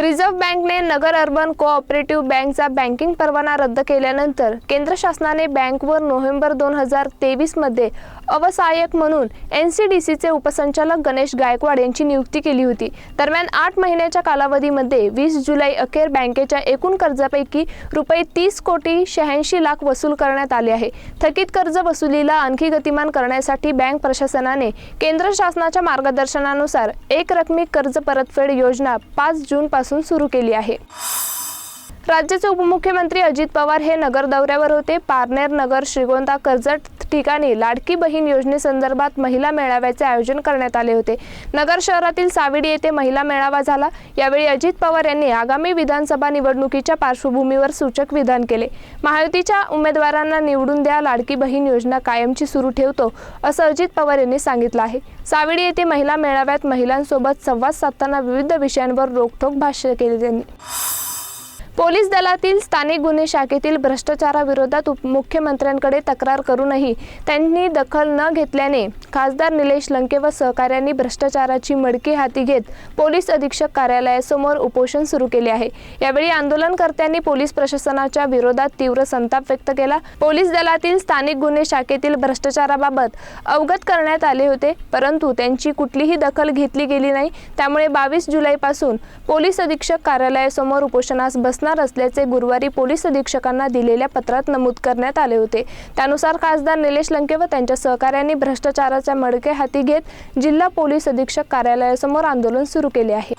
Reserve बँकने Nagar urban cooperative बँकचा banking परवाना रद्द केल्यानंतर केंद्र शासनाने बँकवर नोव्हेंबर दोन हजार तेवीसमध्ये अवसायक म्हणून एन सी डी सीचे उपसंचालक गणेश गायकवाड यांची नियुक्ती केली होती. दरम्यान आठ महिन्याच्या कालावधीमध्ये वीस जुलै अखेर बँकेच्या एकूण कर्जापैकी रुपये तीस कोटी शहाऐंशी लाख वसूल करण्यात आले आहे. थकीत कर्ज वसुलीला आणखी गतिमान करण्यासाठी बँक प्रशासनाने केंद्र शासनाच्या मार्गदर्शनानुसार एक रकमी कर्ज परतफेड योजना पाच जूनपासून कालपासून सुरू केली आहे. राज्याचे उपमुख्यमंत्री अजित पवार हे नगर दौऱ्यावर होते. पारनेर नगर श्रीगोंदा कर्जत ठिकाणी लाडकी बहीण योजनेसंदर्भात महिला मेळाव्याचे आयोजन करण्यात आले होते. नगर शहरातील सावेडी येथे महिला मेळावा झाला. यावेळी अजित पवार यांनी आगामी विधानसभा निवडणुकीच्या पार्श्वभूमीवर सूचक विधान केले. महायुतीच्या उमेदवारांना निवडून द्या लाडकी बहीण योजना कायमची सुरू ठेवतो असं अजित पवार यांनी सांगितलं आहे. सावेडी येथे महिला मेळाव्यात महिलांसोबत संवाद साधताना विविध विषयांवर रोखोक भाष्य केले त्यांनी. पोलीस दलातील स्थानिक गुन्हे शाखेतील भ्रष्टाचाराविरोधात उपमुख्यमंत्र्यांकडे तक्रार करूनही त्यांनी दखल न घेतल्याने खासदार निलेश लंके व सहकाऱ्यांनी भ्रष्टाचाराची मडकी हाती घेत पोलीस अधीक्षक कार्यालयासमोर उपोषण सुरू केले आहे. यावेळी आंदोलनकर्त्यांनी पोलीस प्रशासनाच्या विरोधात तीव्र संताप व्यक्त केला. पोलीस दलातील स्थानिक गुन्हे शाखेतील भ्रष्टाचाराबाबत अवगत करण्यात आले होते परंतु त्यांची कुठलीही दखल घेतली गेली नाही. त्यामुळे बावीस जुलैपासून पोलीस अधीक्षक कार्यालयासमोर उपोषणास बसणार असल्याचे गुरुवारी पोलीस अधीक्षकांना दिलेल्या पत्रात नमूद करण्यात आले होते. त्यानुसार खासदार निलेश लंके व त्यांच्या सहकाऱ्यांनी भ्रष्टाचाराच्या मडके हाती घेत जिल्हा पोलीस अधीक्षक कार्यालयासमोर आंदोलन सुरू केले आहे.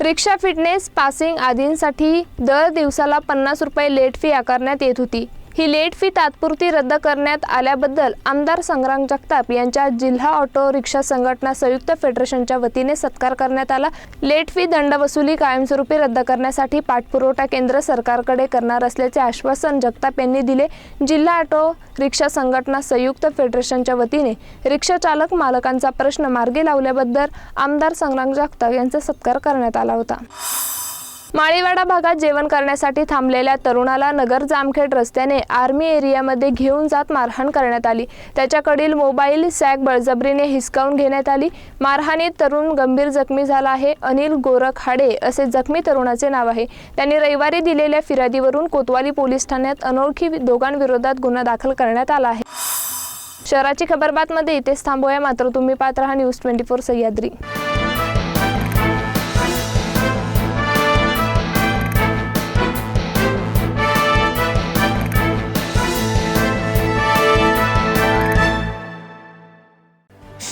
रिक्षा फिटनेस पासिंग आदींसाठी दर दिवसाला पन्नास रुपये लेट फी आकारण्यात येत होती. ही लेट फी तात्पुरती रद्द करण्यात आल्याबद्दल आमदार संग्राम जगताप यांच्या जिल्हा ऑटो रिक्षा संघटना संयुक्त फेडरेशनच्या वतीने सत्कार करण्यात आला. लेट फी दंड वसुली कायमस्वरूपी रद्द करण्यासाठी पाठपुरवठा केंद्र सरकारकडे करणार असल्याचे आश्वासन जगताप यांनी दिले. जिल्हा ऑटो रिक्षा संघटना संयुक्त फेडरेशनच्या वतीने रिक्षा चालक मालकांचा प्रश्न मार्गी लावल्याबद्दल आमदार संग्राम जगताप यांचा सत्कार करण्यात आला होता. माळीवाडा भागात जेवण करण्यासाठी थांबलेल्या तरुणाला नगर जामखेड रस्त्याने आर्मी एरियामध्ये घेऊन जात मारहाण करण्यात आली. त्याच्याकडील मोबाईल सॅग बळजबरीने हिसकावून घेण्यात आली. मारहाणीत तरुण गंभीर जखमी झाला आहे. अनिल गोरखाडे असे जखमी तरुणाचे नाव आहे. त्यांनी रविवारी दिलेल्या फिर्यादीवरून कोतवाली पोलीस ठाण्यात अनोळखी दोघांविरोधात गुन्हा दाखल करण्यात आला आहे. शहराची खबरबातमध्ये इथेच थांबूया. मात्र तुम्ही पात्र हा न्यूज ट्वेंटी फोर सह्याद्री.